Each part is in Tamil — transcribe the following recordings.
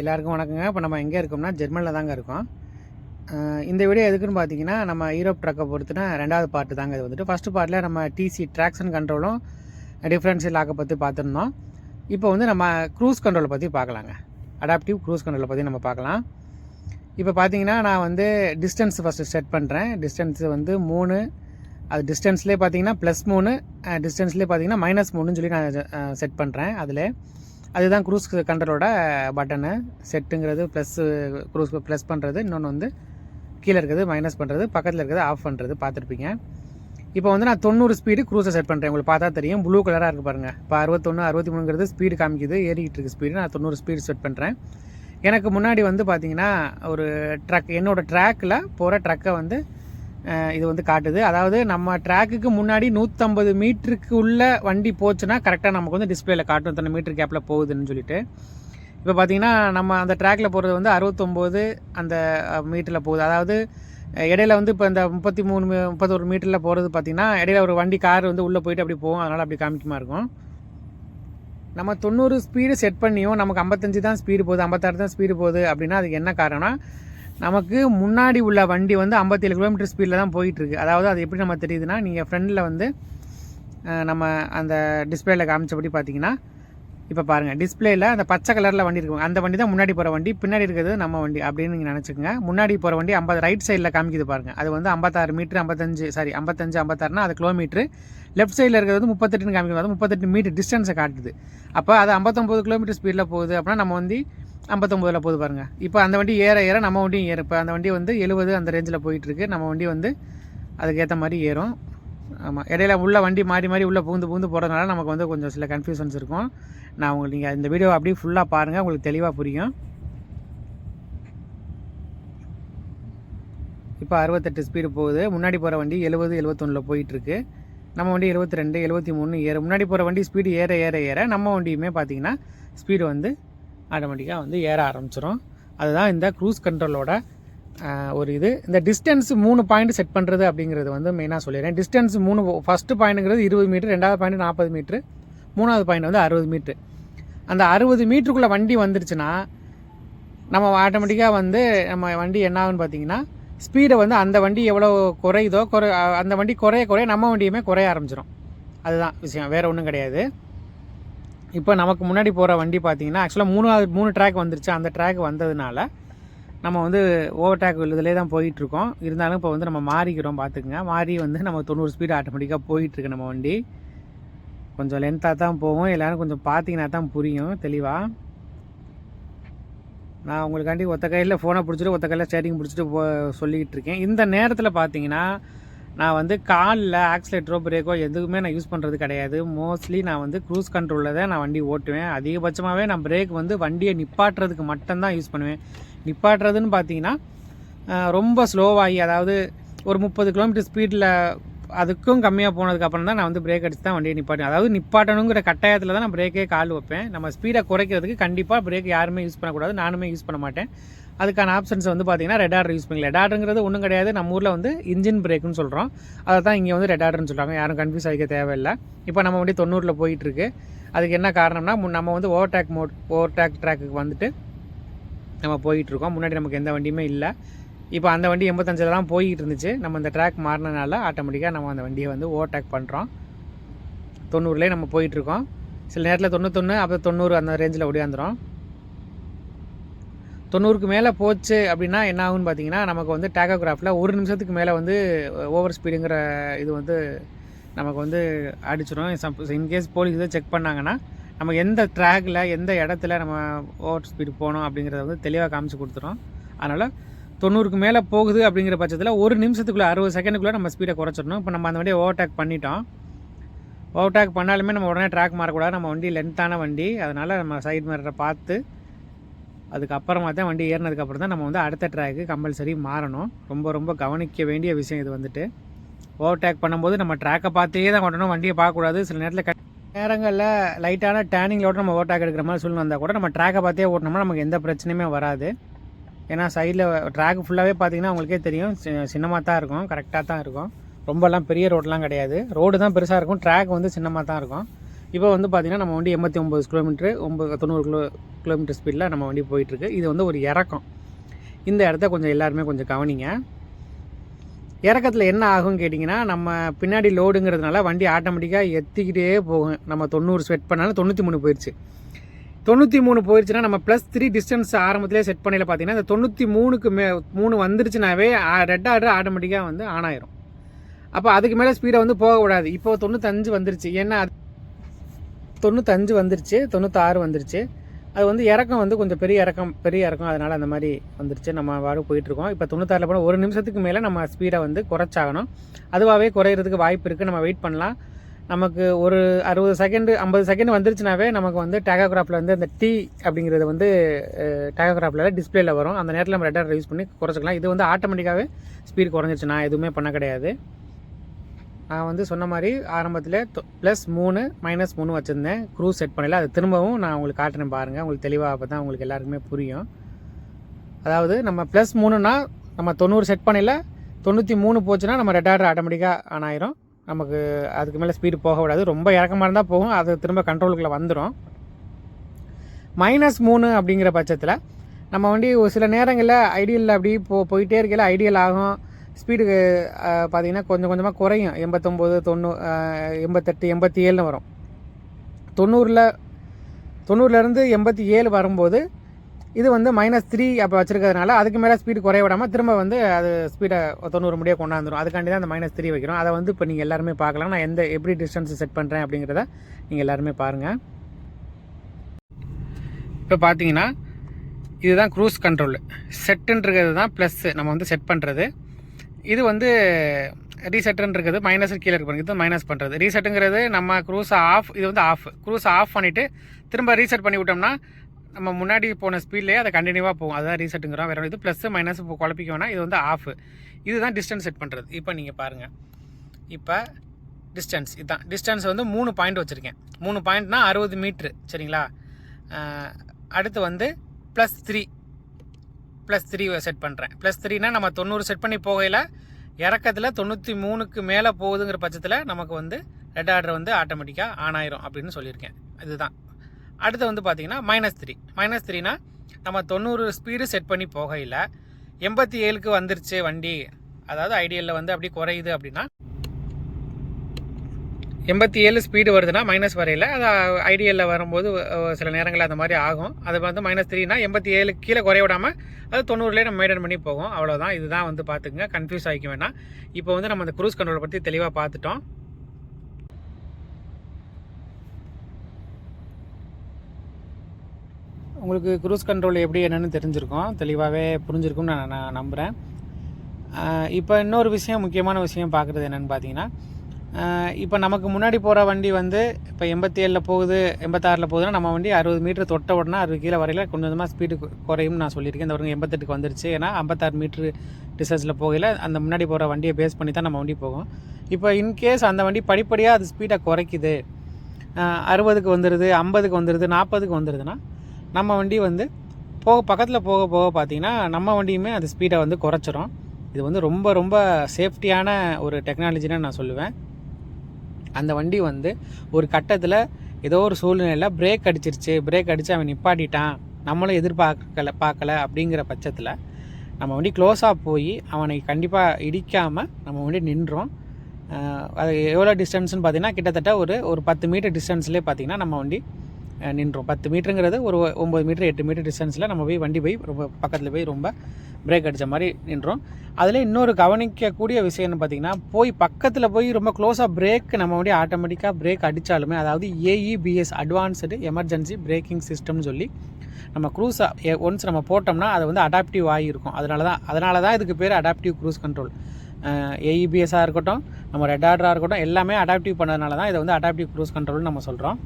எல்லாருக்கும் வணக்கங்க. இப்போ நம்ம எங்கே இருக்கோம்னா ஜெர்மனியில் தாங்க இருக்கோம். இந்த வீடியோ எதுக்குன்னு பார்த்தீங்கன்னா நம்ம ஈரோப் ட்ரக்கை பொறுத்துனா ரெண்டாவது பார்ட்டு தாங்க இது வந்துட்டு. ஃபஸ்ட்டு பார்ட்டில் நம்ம டிசி ட்ராக்ஷன் கண்ட்ரோலும் டிஃப்ரென்ஷியல் லாக்கை பற்றி பார்த்துருந்தோம் இப்போ வந்து நம்ம க்ரூஸ் கண்ட்ரோலை பற்றி பார்க்கலாங்க அடாப்டிவ் க்ரூஸ் கண்ட்ரோலை பற்றி நம்ம பார்க்கலாம் இப்போ பார்த்தீங்கன்னா நான் வந்து டிஸ்டன்ஸ் ஃபஸ்ட்டு செட் பண்ணுறேன் டிஸ்டன்ஸ் வந்து மூணு. அது டிஸ்டன்ஸ்லேயே பார்த்தீங்கன்னா ப்ளஸ் மூணு. டிஸ்டன்ஸ்லேயே பார்த்தீங்கன்னா மைனஸ் மூணுன்னு சொல்லி நான் செட் பண்ணுறேன் அதில் அதுதான் க்ரூஸ் கண்ட்ரோலோட பட்டனு செட்டுங்கிறது ப்ளஸ் க்ரூஸ் ப்ளஸ் பண்ணுறது இன்னொன்று வந்து கீழே இருக்கிறது மைனஸ் பண்ணுறது பக்கத்தில் இருக்கிறது ஆஃப் பண்ணுறது பார்த்துருப்பீங்க. இப்போ வந்து நான் தொண்ணூறு ஸ்பீடு க்ரூஸை செட் பண்ணுறேன் உங்களுக்கு பார்த்தா தெரியும். ப்ளூ கலராக இருக்குது பாருங்கள் இப்போ அறுபத்தொன்று அறுபத்தி மூணுங்கிறது ஸ்பீடு காமிக்குது. ஏறிக்கிட்டு இருக்கு ஸ்பீடு நான் தொண்ணூறு ஸ்பீடு செட் பண்ணுறேன் எனக்கு முன்னாடி வந்து பார்த்தீங்கன்னா ஒரு ட்ரக் என்னோடய ட்ராக்கில் போகிற ட்ரக்கை வந்து இது வந்து காட்டுது. அதாவது நம்ம ட்ராக்குக்கு முன்னாடி நூற்றம்பது மீட்டருக்கு உள்ள வண்டி போச்சுன்னா கரெக்டாக நமக்கு வந்து டிஸ்பிளேல காட்டும் இத்தனை மீட்டர் கேப்பில் போகுதுன்னு சொல்லிட்டு. இப்போ பார்த்தீங்கன்னா நம்ம அந்த ட்ராக்கில் போகிறது வந்து அறுபத்தொம்போது அந்த மீட்டரில் போகுது. அதாவது இடையில வந்து இப்போ இந்த முப்பத்தி மூணு முப்பத்தொரு மீட்டரில் போகிறது பார்த்தீங்கன்னா இடையில ஒரு வண்டி கார் வந்து உள்ளே போயிட்டு அப்படி போகும். அதனால் அப்படி காமிக்குமா இருக்கும். நம்ம தொண்ணூறு ஸ்பீடு செட் பண்ணியும் நமக்கு ஐம்பத்தஞ்சு தான் ஸ்பீடு போகுது ஐம்பத்தாறு தான் ஸ்பீடு போகுது அப்படின்னா அதுக்கு என்ன காரணம்னா நமக்கு முன்னாடி உள்ள வண்டி வந்து ஐம்பத்தேழு கிலோமீட்டர் ஸ்பீடில் தான் போயிட்டுருக்கு. அதாவது அது எப்படி நம்ம தெரியுதுன்னா நீங்கள் ஃப்ரண்டில் வந்து நம்ம அந்த டிஸ்பிளேல காமிச்சபடி பார்த்தீங்கன்னா இப்போ பாருங்கள் டிஸ்பிளேயில் அந்த பச்சை கலரில் வண்டி இருக்கும் அந்த வண்டி தான் முன்னாடி போகிற வண்டி பின்னாடி இருக்கிறது நம்ம வண்டி அப்படின்னு நீங்கள் நினச்சிக்கோங்க. முன்னாடி போகிற வண்டி ஐம்பது ரைட் சைடில் காமிக்குது பாருங்கள் அது வந்து ஐம்பத்தாறு மீட்ரு ஐம்பத்தஞ்சு சாரி ஐம்பத்தஞ்சு ஐம்பத்தாறுனா அது கிலோமீட்ரு லெஃப்ட் சைடில் இருக்கிறது வந்து முப்பத்தெட்டுன்னு காமிக்கிறது அது முப்பத்தெட்டு மீட்டர் டிஸ்டன்ஸை காட்டுது. அப்போ அது ஐம்பத்தொம்போது கிலோமீட்டர் ஸ்பீடில் போகுது அப்படின்னா நம்ம வந்து ஐம்பத்தொம்போதில் போகுது பாருங்கள் இப்போ அந்த வண்டி ஏற ஏற நம்ம வண்டியும் ஏறும். இப்போ அந்த வண்டி வந்து எழுபது அந்த ரேஞ்சில் போயிட்டுருக்கு. நம்ம வண்டி வந்து அதுக்கேற்ற மாதிரி ஏறும். ஆமாம் இடையில உள்ள வண்டி மாறி மாறி உள்ளே பூந்து பூந்து போகிறதுனால நமக்கு வந்து கொஞ்சம் சில கன்ஃபியூஷன்ஸ் இருக்கும். நான் உங்களுக்கு நீங்கள் இந்த வீடியோ அப்படியே ஃபுல்லாக பாருங்கள் உங்களுக்கு தெளிவாக புரியும். இப்போ அறுபத்தெட்டு ஸ்பீடு போகுது. முன்னாடி போகிற வண்டி எழுபது எழுபத்தொன்னில் போயிட்டுருக்கு. நம்ம வண்டி எழுபத்தி ரெண்டு எழுபத்தி மூணு ஏற முன்னாடி போகிற வண்டி ஸ்பீடு ஏற ஏற ஏற. நம்ம வண்டியுமே பார்த்தீங்கன்னா ஸ்பீடு வந்து ஆட்டோமேட்டிக்காக வந்து ஏற ஆரம்பிச்சிடும் அதுதான் இந்த க்ரூஸ் கண்ட்ரோலோட ஒரு இது. இந்த டிஸ்டன்ஸ் மூணு பாயிண்ட் செட் பண்ணுறது அப்படிங்கிறது வந்து மெயினாக சொல்லிடுறேன். டிஸ்டன்ஸ் மூணு ஃபஸ்ட்டு பாயிண்ட்டுங்கிறது இருபது மீட்ரு ரெண்டாவது பாயிண்ட் நாற்பது மீட்ரு மூணாவது பாயிண்ட் வந்து அறுபது மீட்ரு அந்த அறுபது மீட்டருக்குள்ளே வண்டி வந்துருச்சுன்னா நம்ம ஆட்டோமேட்டிக்காக வந்து நம்ம வண்டி என்ன ஆகுன்னு பார்த்தீங்கன்னா ஸ்பீடை வந்து அந்த வண்டி எவ்வளோ குறையுதோ குறை அந்த வண்டி குறைய குறைய நம்ம வண்டியுமே குறைய ஆரம்பிச்சிடும் அதுதான் விஷயம். வேறு ஒன்றும் கிடையாது. இப்போ நமக்கு முன்னாடி போகிற வண்டி பார்த்தீங்கன்னா ஆக்சுவலாக மூணாவது மூணு ட்ராக் வந்துருச்சு. அந்த ட்ராக் வந்ததுனால நம்ம வந்து ஓவர் ட்ராக் இதிலே தான் போயிட்டுருக்கோம். இருந்தாலும் இப்போ வந்து நம்ம மாறிக்கிறோம் பார்த்துக்குங்க மாறி வந்து நம்ம தொண்ணூறு ஸ்பீடு ஆட்டோமேட்டிக்காக போயிட்டுருக்கு நம்ம வண்டி. கொஞ்சம் லென்த்தாக தான் போகும். எல்லோரும் கொஞ்சம் பார்த்தீங்கன்னா தான் புரியும் தெளிவாக நான் உங்களுக்காண்டி ஒத்த கையில் ஃபோனை பிடிச்சிட்டு ஒத்த கையில் ஸ்டேரிங் பிடிச்சிட்டு போ சொல்லிக்கிட்டு இருக்கேன் இந்த நேரத்தில் பார்த்தீங்கன்னா நான் வந்து காலில் ஆக்சிலேட்டரோ பிரேக்கோ எதுவுமே நான் யூஸ் பண்ணுறது கிடையாது. மோஸ்ட்லி நான் வந்து க்ரூஸ் கண்ட்ரோலில் தான் நான் வண்டி ஓட்டுவேன். அதிகபட்சமாகவே நான் பிரேக் வந்து வண்டியை நிப்பாட்டுறதுக்கு மட்டும்தான் யூஸ் பண்ணுவேன். நிப்பாட்டுறதுன்னு பார்த்தீங்கன்னா ரொம்ப ஸ்லோவாகி அதாவது ஒரு முப்பது கிலோமீட்டர் ஸ்பீடில் அதுக்கும் கம்மியாக போனதுக்கப்புறம் தான் நான் வந்து பிரேக் அடிச்சு தான் வண்டியை நிப்பாட்டேன் அதாவது நிப்பாட்டணுங்கிற கட்டாயத்தில் தான் நான் பிரேக்கே கால் வைப்பேன். நம்ம ஸ்பீடை குறைக்கிறதுக்கு கண்டிப்பாக பிரேக் யாருமே யூஸ் பண்ணக்கூடாது. நானுமே யூஸ் பண்ண மாட்டேன். அதுக்கான ஆப்ஷன்ஸ் வந்து பார்த்தீங்கன்னா ரெட் ஆர்டர் யூஸ் பண்ணல ரெட் ஆர்டருங்கிறது ஒன்றும் கிடையாது. நம்ம ஊரில் வந்து இன்ஜின் பிரேக்குன்னு சொல்கிறோம் அதை தான் இங்கே வந்து ரெட் ஆர்டர்னு சொல்கிறாங்க யாரும் கன்ஃபியூஸ் ஆகிக்க தேவையில்லை. இப்போ நம்ம வண்டி தொண்ணூறில் போயிட்டுருக்கு. அதுக்கு என்ன காரணம்னா முன் நம்ம வந்து ஓவர்டேக் மோட் ஓவர்டேக் ட்ராக்குக்கு வந்துட்டு நம்ம போயிட்டுருக்கோம். முன்னாடி நமக்கு எந்த வண்டியுமே இல்லை. இப்போ அந்த வண்டி எண்பத்தஞ்சில் தான் போய்கிட்டு இருந்துச்சு நம்ம இந்த ட்ராக் மாறினனால ஆட்டோமேட்டிக்காக நம்ம அந்த வண்டியை வந்து ஓவர்டேக் பண்ணுறோம் தொண்ணூறுலேயே நம்ம போயிட்டுருக்கோம். சில நேரத்தில் தொண்ணூத்தொன்று அப்போ தொண்ணூறு அந்த ரேஞ்சில் ஓடியாந்துரும். தொண்ணூறுக்கு மேலே போச்சு அப்படின்னா என்ன ஆகும்னு பார்த்தீங்கன்னா நமக்கு வந்து டேகோகிராஃபில் ஒரு நிமிஷத்துக்கு மேலே வந்து ஓவர் ஸ்பீடுங்கிற இது வந்து நமக்கு வந்து அடிச்சிடும் இன்கேஸ் போலீஸ் இதை செக் பண்ணாங்கன்னா நம்ம எந்த ட்ராகில் எந்த இடத்துல நம்ம ஓவர் ஸ்பீடு போகணும் அப்படிங்கிறத வந்து தெளிவாக காமிச்சு கொடுத்துரும். அதனால் தொண்ணூறுக்கு மேலே போகுது அப்படிங்கிற பட்சத்தில் ஒரு நிமிஷத்துக்குள்ளே அறுபது செகண்டுக்குள்ளே நம்ம ஸ்பீடை குறைச்சிடணும். இப்போ நம்ம அந்த வண்டியை ஓவர்டேக் பண்ணிட்டோம். ஓவர்டேக் பண்ணாலுமே நம்ம உடனே ட்ராக் மாறக்கூடாது. நம்ம வண்டி லென்த்தான வண்டி. அதனால் நம்ம சைடு மிரரை பார்த்து அதுக்கப்புறமா தான் வண்டி ஏறினதுக்கப்புறம் தான் நம்ம வந்து அடுத்த ட்ராக்கு கம்பல்சரி மாறணும். ரொம்ப ரொம்ப கவனிக்க வேண்டிய விஷயம் இது வந்துட்டு. ஓவர்டேக் பண்ணும்போது நம்ம ட்ராக்கை பார்த்தே தான் ஓட்டணும். வண்டியை பார்க்கக்கூடாது. சில நேரத்தில் நேரங்களில் லைட்டான டேனிங்களோட நம்ம ஓவர்டேக் எடுக்கிற மாதிரி சூழ்நிலை வந்தால் கூட நம்ம ட்ராக்கை பார்த்தே ஓட்டினோம்னா நமக்கு எந்த பிரச்சனையுமே வராது. ஏன்னா சைடில் ட்ராக் ஃபுல்லாகவே பார்த்தீங்கன்னா உங்களுக்கே தெரியும். சின்னமாக தான் இருக்கும். கரெக்டாக தான் இருக்கும். ரொம்பலாம் பெரிய ரோடெலாம் கிடையாது. ரோடு தான் பெருசாக இருக்கும். ட்ராக் வந்து சின்னமாக தான் இருக்கும். இப்போ வந்து பார்த்திங்கன்னா நம்ம வண்டி எண்பத்தி ஒம்பது கிலோமீட்ரு ஒம்பது தொண்ணூறு கிலோ கிலோமீட்டர் ஸ்பீடில் நம்ம வண்டி போயிட்டுருக்கு. இது வந்து ஒரு இறக்கம். இந்த இடத்த கொஞ்சம் எல்லாருமே கொஞ்சம் கவனிங்க. இறக்கத்தில் என்ன ஆகும்னு கேட்டிங்கன்னா நம்ம பின்னாடி லோடுங்கிறதுனால வண்டி ஆட்டோமேட்டிக்காக எத்திக்கிட்டே போகும். நம்ம தொண்ணூறு செட் பண்ணாலும் தொண்ணூற்றி மூணு போயிடுச்சு தொண்ணூற்றி மூணு போயிடுச்சுன்னா நம்ம ப்ளஸ் த்ரீ டிஸ்டன்ஸ் ஆரம்பத்திலே செட் பண்ணியில் பார்த்தீங்கன்னா இந்த தொண்ணூற்றி மூணுக்கு மே மூணு வந்துருச்சுனாவே ரெட் ஆர்டர் ஆட்டோமேட்டிக்காக வந்து ஆன் ஆயிரும். அப்போ அதுக்கு மேலே ஸ்பீடை வந்து போகக்கூடாது. இப்போ தொண்ணூத்தஞ்சு வந்துருச்சு. ஏன்னா தொண்ணூத்தஞ்சு வந்துருச்சு தொண்ணூத்தாறு வந்துருச்சு. அது வந்து இறக்கம் வந்து கொஞ்சம் பெரிய இறக்கம் பெரிய இறக்கம். அதனால் அந்த மாதிரி வந்துருச்சு. நம்ம வாடு போயிட்டுருக்கோம். இப்போ தொண்ணூத்தாறில் போனால் ஒரு நிமிஷத்துக்கு மேலே நம்ம ஸ்பீடை வந்து குறைச்சாகணும். அதுவாகவே குறையிறதுக்கு வாய்ப்பு இருக்குது நம்ம வெயிட் பண்ணலாம். நமக்கு ஒரு அறுபது செகண்டு ஐம்பது செகண்ட் வந்துருச்சுனாவே நமக்கு வந்து டேகோகிராஃபில் வந்து அந்த டி அப்படிங்கிறது வந்து டேகோகிராஃபில் டிஸ்பிளேயில் வரும். அந்த நேரத்தில் நம்ம ரெட்டர் யூஸ் பண்ணி குறைச்சிக்கலாம். இது வந்து ஆட்டோமேட்டிக்காகவே ஸ்பீட் குறைஞ்சிருச்சு. நான் எதுவுமே பண்ண கிடையாது. நான் வந்து சொன்ன மாதிரி ஆரம்பத்தில் ப்ளஸ் மூணு மைனஸ் மூணு வச்சுருந்தேன். க்ரூ செட் பண்ணல. அது திரும்பவும் நான் உங்களுக்கு காட்டுறேன் பாருங்கள் உங்களுக்கு தெளிவாக அப்போ தான் உங்களுக்கு எல்லாருக்குமே புரியும். அதாவது நம்ம ப்ளஸ் மூணுனா நம்ம தொண்ணூறு செட் பண்ணல. தொண்ணூற்றி மூணு போச்சுன்னா நம்ம ரெட்டார்ட் ஆட்டோமேட்டிக்காக ஆன் ஆயிரும். நமக்கு அதுக்கு மேலே ஸ்பீடு போக விடாது. ரொம்ப இறக்கமாக இருந்தால் போகும். அது திரும்ப கண்ட்ரோலுக்குள்ளே வந்துடும் மைனஸ் மூணு அப்படிங்கிற பட்சத்தில் நம்ம வண்டி ஒரு சில நேரங்களில் ஐடியலில் அப்படி போ போயிட்டே இருக்கையில் ஐடியல் ஆகும். ஸ்பீடு பார்த்தீங்கன்னா கொஞ்சம் கொஞ்சமாக குறையும். எண்பத்தொம்போது தொண்ணூ எண்பத்தெட்டு எண்பத்தி ஏழுன்னு வரும். தொண்ணூறில் தொண்ணூறுலேருந்து எண்பத்தி ஏழு வரும்போது இது வந்து மைனஸ் த்ரீ அப்போ வச்சுருக்கிறதுனால அதுக்கு மேலே ஸ்பீடு குறைய விடாமல் திரும்ப வந்து அது ஸ்பீடை தொண்ணூறு முடிய கொண்டாந்துடும் அதுக்காண்டி தான் அந்த மைனஸ் த்ரீ வைக்கிறோம். அதை வந்து இப்போ நீங்கள் எல்லாருமே பார்க்கலாம். நான் எந்த எப்படி டிஸ்டன்ஸ் செட் பண்ணுறேன் அப்படிங்கிறத நீங்கள் எல்லாருமே பாருங்கள் இப்போ பார்த்தீங்கன்னா இதுதான் க்ரூஸ் கண்ட்ரோல் செட்டுன்றது தான் ப்ளஸ்ஸு நம்ம வந்து செட் பண்ணுறது இது வந்து ரீசெட்டுன்றது மைனஸ் கீழே இருக்கு இது மைனஸ் பண்ணுறது ரீசெட்டுங்கிறது நம்ம க்ரூஸை ஆஃப் இது வந்து ஆஃப் க்ரூஸை ஆஃப் பண்ணிவிட்டு திரும்ப ரீசெட் பண்ணி விட்டோம்னா நம்ம முன்னாடி போன ஸ்பீட்லேயே அதை கண்டினியூவாக போகும். அதுதான் ரீசெட்டுங்கிறோம் வேறு இது ப்ளஸ் மைனஸ் இப்போ குழப்பிக்க வேணால் இது வந்து ஆஃப் இதுதான் டிஸ்டன்ஸ் செட் பண்ணுறது இப்போ நீங்கள் பாருங்கள் இப்போ டிஸ்டன்ஸ் இதுதான் டிஸ்டன்ஸ் வந்து மூணு பாயிண்ட் வச்சுருக்கேன். மூணு பாயிண்ட்னா அறுபது மீட்ரு சரிங்களா? அடுத்து வந்து plus three plus three set பண்ணுறேன் ப்ளஸ் த்ரீனா நம்ம தொண்ணூறு செட் பண்ணி போகையில் இறக்கத்தில் தொண்ணூற்றி மூணுக்கு மேலே போகுதுங்கிற பட்சத்தில் நமக்கு வந்து ரெட் ஆர்டர் வந்து ஆட்டோமேட்டிக்காக ஆன் ஆயிரும் அப்படின்னு சொல்லியிருக்கேன். இதுதான். அடுத்து வந்து பார்த்திங்கன்னா மைனஸ் த்ரீ மைனஸ் த்ரீனா நம்ம தொண்ணூறு ஸ்பீடு செட் பண்ணி போகையில் எண்பத்தி ஏழுக்கு வந்துருச்சு வண்டி. அதாவது ஐடியலில் வந்து அப்படி குறையுது அப்படின்னா எண்பத்தி ஏழு ஸ்பீடு வருதுன்னா மைனஸ் வரையில். அது ஐடியலில் வரும்போது சில நேரங்களில் அந்த மாதிரி ஆகும். அது வந்து மைனஸ் த்ரீனா எண்பத்தி ஏழு கீழே குறைய விடாமல் அது தொண்ணூறுலேயே நம்ம மெயின்டைன் பண்ணி போகும். அவ்வளோதான் இதுதான் வந்து பார்த்துக்குங்க. கன்ஃபியூஸ் ஆகிக்க வேணாம். இப்போ வந்து நம்ம அந்த க்ரூஸ் கண்ட்ரோலை பற்றி தெளிவாக பார்த்துட்டோம். உங்களுக்கு க்ரூஸ் கண்ட்ரோல் எப்படி என்னென்னு தெரிஞ்சிருக்கும். தெளிவாகவே புரிஞ்சிருக்கும்னு நான் நான் நம்புகிறேன் இப்போ இன்னொரு விஷயம் முக்கியமான விஷயம் பார்க்குறது என்னென்னு பார்த்தீங்கன்னா இப்போ நமக்கு முன்னாடி போகிற வண்டி வந்து இப்போ எண்பத்தி ஏழில் போகுது எண்பத்தாறில் போகுதுன்னா நம்ம வண்டி அறுபது மீட்டர் தொட்ட உடனே அறுபது கீழே வரையில் கொஞ்சம் கொஞ்சமாக ஸ்பீடு குறையும்னு நான் சொல்லியிருக்கேன். இந்த வருங்க எண்பத்தெட்டுக்கு வந்துருச்சு. ஏன்னா ஐம்பத்தாறு மீட்ரு டிஸ்டன்ஸில் போகையில் அந்த முன்னாடி போகிற வண்டியை பேஸ் பண்ணி தான் நம்ம வண்டி போகும். இப்போ இன்கேஸ் அந்த வண்டி படிப்படியாக அது ஸ்பீடை குறைக்குது அறுபதுக்கு வந்துடுது ஐம்பதுக்கு வந்துடுது நாற்பதுக்கு வந்துடுதுன்னா நம்ம வண்டி வந்து போக பக்கத்தில் போக போக பார்த்தீங்கன்னா நம்ம வண்டியுமே அந்த ஸ்பீடை வந்து குறைச்சிரும். இது வந்து ரொம்ப ரொம்ப சேஃப்டியான ஒரு டெக்னாலஜின்னு நான் சொல்லுவேன். அந்த வண்டி வந்து ஒரு கட்டத்தில் ஏதோ ஒரு சூழ்நிலையில் பிரேக் அடிச்சிருச்சு. பிரேக் அடித்து அவன் நிப்பாட்டிட்டான். நம்மளும் எதிர்பார்க்கல பார்க்கல அப்படிங்கிற பட்சத்தில் நம்ம வண்டி க்ளோஸாக போய் அவனை கண்டிப்பாக இடிக்காமல் நம்ம வண்டி நின்றோம். அது எவ்வளோ டிஸ்டன்ஸ்னு பார்த்தீங்கன்னா கிட்டத்தட்ட ஒரு ஒரு பத்து மீட்டர் டிஸ்டன்ஸ்லேயே பார்த்தீங்கன்னா நம்ம வண்டி நின்றோம். பத்து மீட்டருங்கிறது ஒரு ஒம்பது மீட்டர் எட்டு மீட்டர் டிஸ்டன்ஸில் நம்ம போய் வண்டி போய் ரொம்ப பக்கத்தில் போய் ரொம்ப பிரேக் அடித்த மாதிரி நின்றோம். அதில் இன்னொரு கவனிக்கக்கூடிய விஷயம்னு பார்த்திங்கன்னா பார்த்தீங்கன்னா போய் பக்கத்தில் போய் ரொம்ப க்ளோஸாக பிரேக் நம்ம வண்டி ஆட்டோமேட்டிக்காக பிரேக் அடித்தாலுமே அதாவது ஏஇபிஎஸ் அட்வான்ஸ்டு எமர்ஜென்சி பிரேக்கிங் சிஸ்டம்னு சொல்லி நம்ம க்ரூஸாக ஒன்ஸ் நம்ம போட்டோம்னா அது வந்து அடாப்டிவ் ஆகியிருக்கும். அதனால தான் அதனால தான் இதுக்கு பேர் அடாப்டிவ் க்ரூஸ் கண்ட்ரோல் ஏஇபிஎஸ்ஸாக இருக்கட்டும் நம்ம ரெட் ஆர்டராக இருக்கட்டும் எல்லாமே அடாப்டிவ் பண்ணதுனால தான் இதை வந்து அடாப்டிவ் க்ரூஸ் கண்ட்ரோல்னு நம்ம சொல்கிறோம்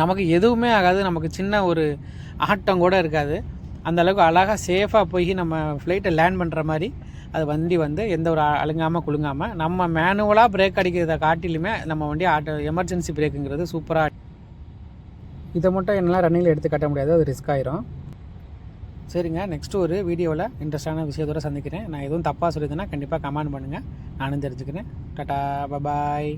நமக்கு எதுவுமே ஆகாது. நமக்கு சின்ன ஒரு ஆட்டம் கூட இருக்காது. அந்த அளவுக்கு அழகாக சேஃபாக போய் நம்ம ஃப்ளைட்டை லேண்ட் பண்ணுற மாதிரி அது வண்டி வந்து எந்த ஒரு அழுங்காமல் குலுங்காமல் நம்ம மேனுவலாக பிரேக் அடிக்கிறத காட்டிலுமே நம்ம வண்டி ஆட்டோ எமர்ஜென்சி பிரேக்குங்கிறது சூப்பராக இதை மட்டும் என்னால் ரன்னிங்கில் எடுத்து கட்ட முடியாது. அது ரிஸ்க் ஆயிரும். சரிங்க. நெக்ஸ்ட்டு ஒரு வீடியோவில் இன்ட்ரெஸ்டான விஷயத்தோட சந்திக்கிறேன். நான் எதுவும் தப்பாக சொல்லியிருந்தேன்னா கண்டிப்பாக கமெண்ட் பண்ணுங்கள் நானும் தெரிஞ்சுக்கிறேன். Tata bye bye